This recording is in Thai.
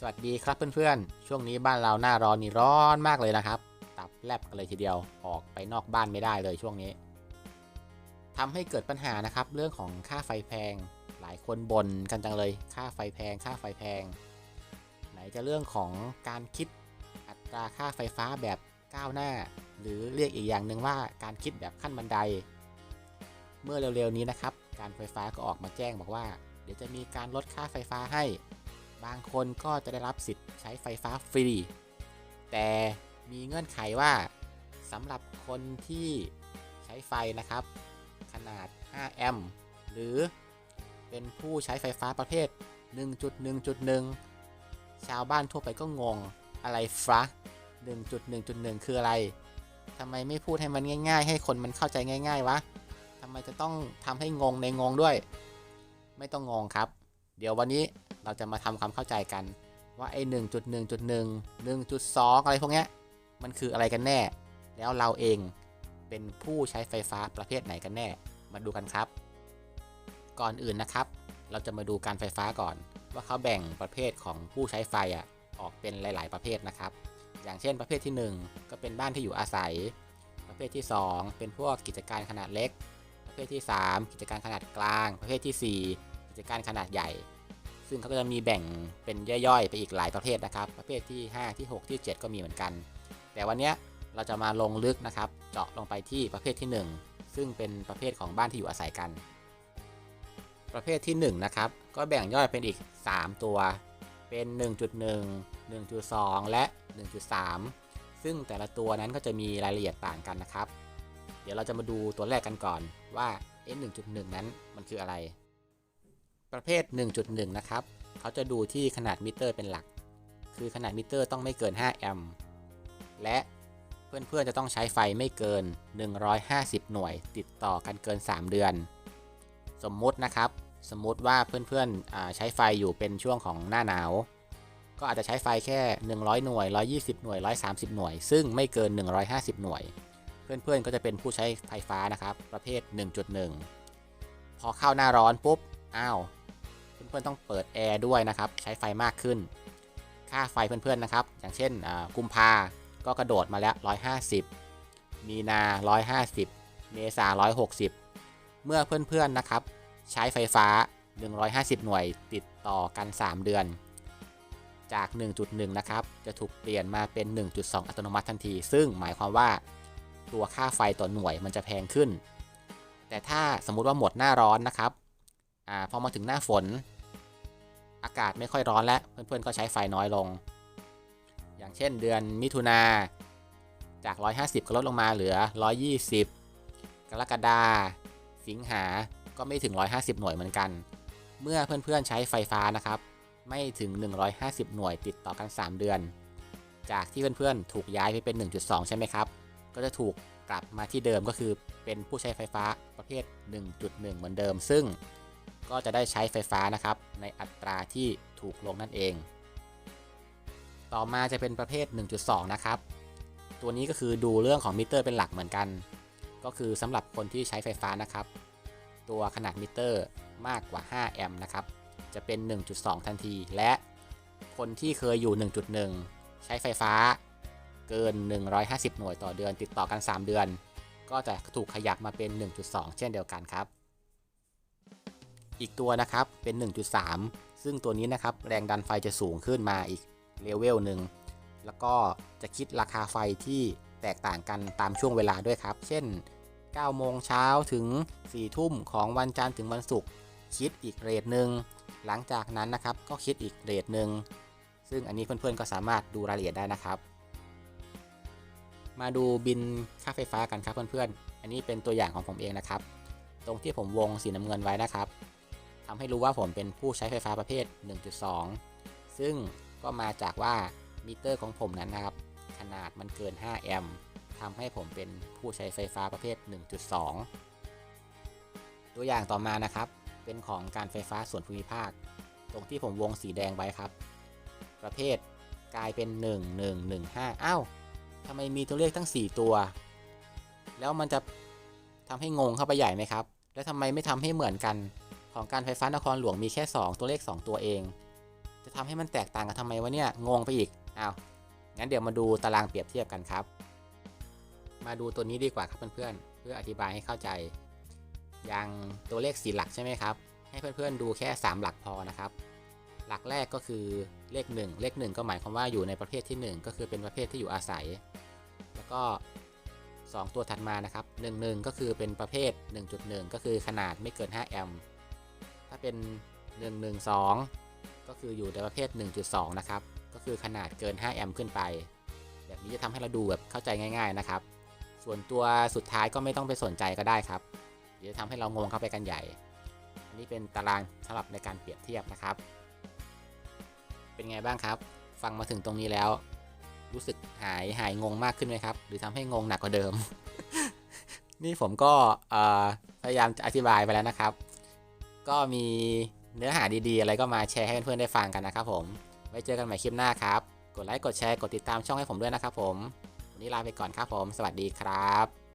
สวัสดีครับเพื่อนๆ ช่วงนี้บ้านเราหน้าร้อนนี่ร้อนมากเลยนะครับ ตับแลบกันเลยทีเดียวออกไปนอกบ้านไม่ได้เลยช่วงนี้ทำให้เกิดปัญหานะครับเรื่องของค่าไฟแพง หลายคนบ่นกันจังเลย ค่าไฟแพง ค่าไฟแพง ไหนจะเรื่องของการคิดอัตราค่าไฟฟ้าแบบก้าวหน้า หรือเรียกอีกอย่างหนึ่งว่าการคิดแบบขั้นบันได เมื่อเร็วๆนี้นะครับ การไฟฟ้าก็ออกมาแจ้งบอกว่า เดี๋ยวจะมีการลดค่าไฟฟ้าให้ บางคนก็จะได้รับสิทธิ์ใช้ไฟฟ้าฟรี แต่มีเงื่อนไขว่าสำหรับคนที่ใช้ไฟนะครับ ขนาด 5 แอมป์หรือเป็นผู้ใช้ไฟฟ้าประเภท 1.1.1 ชาวบ้านทั่วไปก็งงอะไรฟะ1.1.1 คืออะไรทำไมไม่พูดให้มันง่าย ๆ ให้คนมันเข้าใจง่าย ๆ วะทำไมจะต้องทำให้งงในงงด้วย ไม่ต้องงงครับ เดี๋ยววันนี้เราจะมาทำความเข้าใจกันว่าไอ้1.1.1 1.2อะไรพวกเนี้ยมันคืออะไรกันแน่ แล้วเราเองเป็นผู้ใช้ไฟฟ้าประเภทไหนกันแน่ มาดูกันครับ ก่อนอื่นนะครับ เราจะมาดูการไฟฟ้าก่อน ว่าเขาแบ่งประเภทของผู้ใช้ไฟอะออกเป็นหลาย ๆ ประเภทนะครับ อย่างเช่นประเภทที่ 1 ก็เป็นบ้านที่อยู่อาศัย ประเภทที่ 2 เป็นพวกกิจการขนาดเล็ก ประเภทที่ 3 กิจการขนาดกลาง ประเภทที่ 4 กิจการขนาดใหญ่ ซึ่งเขาก็จะมีแบ่งเป็นย่อยๆ ไปอีกหลายประเภทนะครับ ประเภทที่ 5 ที่ 6 ที่ 7 ก็มีเหมือนกัน แต่วันนี้เราจะมาลงลึกนะครับ เจาะลงไปที่ประเภทที่ 1 ซึ่งเป็นประเภทของบ้านที่อยู่อาศัยกัน ประเภทที่1นะครับก็แบ่งย่อยเป็นอีก 3 ตัว เป็น 1.1 1.2 และ 1.3 ซึ่งแต่ละตัวนั้นก็จะมีรายละเอียดต่างกันนะครับ เดี๋ยวเราจะมาดูตัวแรกกันก่อนว่าเอ๊ะ1.1 นั้นมันคืออะไร ประเภท 1.1 นะครับ เขาจะดูที่ขนาดมิเตอร์เป็นหลัก คือขนาดมิเตอร์ต้องไม่เกิน 5 แอมป์และเพื่อนๆจะต้องใช้ไฟไม่เกิน 150 หน่วย ติดต่อกันเกิน 3 เดือน สมมุตินะครับ สมมุติว่าเพื่อนๆอ่าใช้ไฟอยู่เป็นช่วงของหน้าหนาว ก็อาจจะใช้ไฟแค่ 100 หน่วย 120 หน่วย 130 หน่วย ซึ่งไม่เกิน 150 หน่วย เพื่อนๆก็จะเป็นผู้ใช้ไฟฟ้านะครับ ประเภท 1.1 พอเข้าหน้าร้อนปุ๊บ อ้าว เพื่อนๆต้องเปิดแอร์ด้วยนะครับ ใช้ไฟมากขึ้น ค่าไฟเพื่อนๆนะครับ อย่างเช่นกุมภาก็กระโดดมาแล้ว 150 มีนา 150 เมษา 160 เมื่อเพื่อนๆนะครับ ใช้ไฟฟ้า 150 หน่วยติดต่อกัน 3 เดือน จาก 1.1 นะครับ จะถูกเปลี่ยนมาเป็น 1.2 อัตโนมัติทันที ซึ่งหมายความว่าตัวค่าไฟต่อหน่วยมันจะแพงขึ้น แต่ถ้าสมมุติว่าหมดหน้าร้อนนะครับอ่าพอมาถึงหน้าฝน อากาศไม่ค่อยร้อนแล้ว เพื่อนๆก็ใช้ไฟน้อยลง อย่างเช่นเดือนมิถุนาจาก 150 ก็ลดลงมาเหลือ 120 กรกฎาสิงหาก็ไม่ถึง 150 หน่วยเหมือนกัน เมื่อเพื่อนๆใช้ไฟฟ้านะครับ ไม่ถึง 150 หน่วยติดต่อกัน 3 เดือน จากที่เพื่อนๆถูกย้ายไปเป็น 1.2 ใช่ไหมครับ ก็จะถูกกลับมาที่เดิมก็คือเป็นผู้ใช้ไฟฟ้าประเภท 1.1 เหมือนเดิม ซึ่ง ก็จะได้ใช้ไฟฟ้านะครับ ในอัตราที่ถูกลงนั่นเอง ต่อมาจะเป็นประเภท 1.2 นะครับ ตัวนี้ก็คือดูเรื่องของมิเตอร์เป็นหลักเหมือนกัน ก็คือสำหรับคนที่ใช้ไฟฟ้านะครับ ตัวขนาดมิเตอร์มากกว่า 5 แอมป์นะครับ จะเป็น 1.2 ทันที และคนที่เคยอยู่ 1.1 ใช้ไฟฟ้าเกิน 150 หน่วยต่อเดือน ติดต่อกัน 3 เดือน ก็จะถูกขยับมาเป็น 1.2 เช่นเดียวกันครับ อีกตัวนะครับเป็น 1.3 ซึ่งตัวนี้นะครับแรงดันไฟจะสูงขึ้นมาอีกเลเวลหนึ่งแล้วก็จะคิดราคาไฟที่แตกต่างกันตามช่วงเวลาด้วยครับ เช่น 9 โมงเช้าถึง 4 ทุ่มของวันจันทร์ถึงวันศุกร์คิดอีกเรทหนึ่งหลังจากนั้นนะครับก็คิดอีกเรทหนึ่งซึ่งอันนี้เพื่อนๆก็สามารถดูรายละเอียดได้นะครับ มาดูบินค่าไฟฟ้ากันครับเพื่อนๆ อันนี้เป็นตัวอย่างของผมเองนะครับ ตรงที่ผมวงสีน้ำเงินไว้นะครับ ทำให้รู้ว่าผมเป็นผู้ใช้ไฟฟ้าประเภท 1.2 ซึ่งก็มาจากว่ามิเตอร์ของผมนั้นนะครับ ขนาดมันเกิน 5 แอมป์ทำให้ผมเป็นผู้ใช้ไฟฟ้าประเภท 1.2 ตัวอย่างต่อมานะครับ เป็นของการไฟฟ้าส่วนภูมิภาค ตรงที่ผมวงสีแดงไว้ครับ ประเภทกลายเป็น 1115 อ้าวทำไมมีตัวเลขทั้ง 4 ตัว แล้วมันจะทำให้งงเข้าไปใหญ่ไหมครับ แล้วทำไมไม่ทำให้เหมือนกัน ของการไฟฟ้านครหลวงมีแค่ 2 ตัวเลข 2 ตัวเอง จะทำให้มันแตกต่างกันทำไมวะเนี่ย งงไปอีกอ้าว งั้นเดี๋ยวมาดูตารางเปรียบเทียบกันครับ มาดูตัวนี้ดีกว่าครับเพื่อนๆ เพื่ออธิบายให้เข้าใจ อย่างตัวเลขสีหลักใช่ไหมครับ ให้เพื่อนๆดูแค่ 3 หลักพอนะครับ หลักแรกก็คือเลข 1 เลข 1 ก็หมายความว่าอยู่ในประเภทที่ 1 ก็คือเป็นประเภทที่อยู่อาศัย แล้วก็ 2 ตัวถัดมานะครับ 1 1 ก็คือเป็นประเภท 1.1 ก็คือขนาดไม่เกิน 5 แอมป์ ถ้าเป็น 112 ก็คืออยู่ในประเภท 1.2 นะครับ ก็คือขนาดเกิน 5 แอมป์ขึ้นไป แบบนี้จะทำให้เราดูแบบเข้าใจง่าย ๆ นะครับ ส่วนตัวสุดท้ายก็ไม่ต้องไปสนใจก็ได้ครับ เดี๋ยวจะทำให้เรางงเข้าไปกันใหญ่ อันนี้เป็นตารางสำหรับในการเปรียบเทียบนะครับ เป็นไงบ้างครับ ฟังมาถึงตรงนี้แล้ว รู้สึกหายหายงงมากขึ้นไหมครับ หรือทำให้งงหนักกว่าเดิม นี่ผมก็พยายามจะอธิบายไปแล้วนะครับ ก็มีเนื้อหาดีๆ อะไรก็มาแชร์ให้เพื่อนๆได้ฟังกันนะครับผม ไว้เจอกันใหม่คลิปหน้าครับ กดไลค์ กดแชร์ กดติดตามช่องให้ผมด้วยนะครับผม วันนี้ลาไปก่อนครับผม สวัสดีครับ